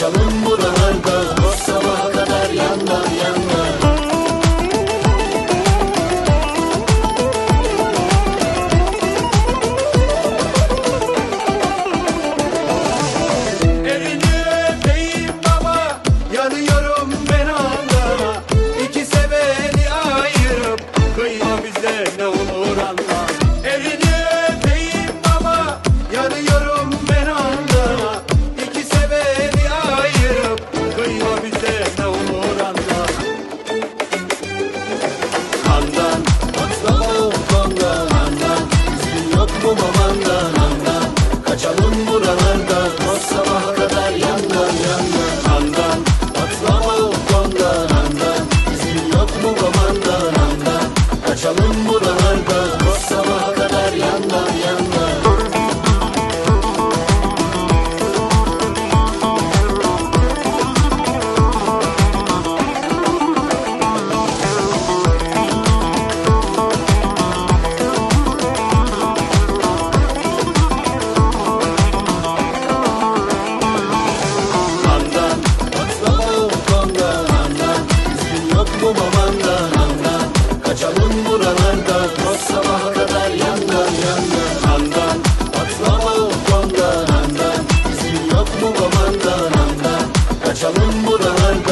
Canım bu Puta Blanca.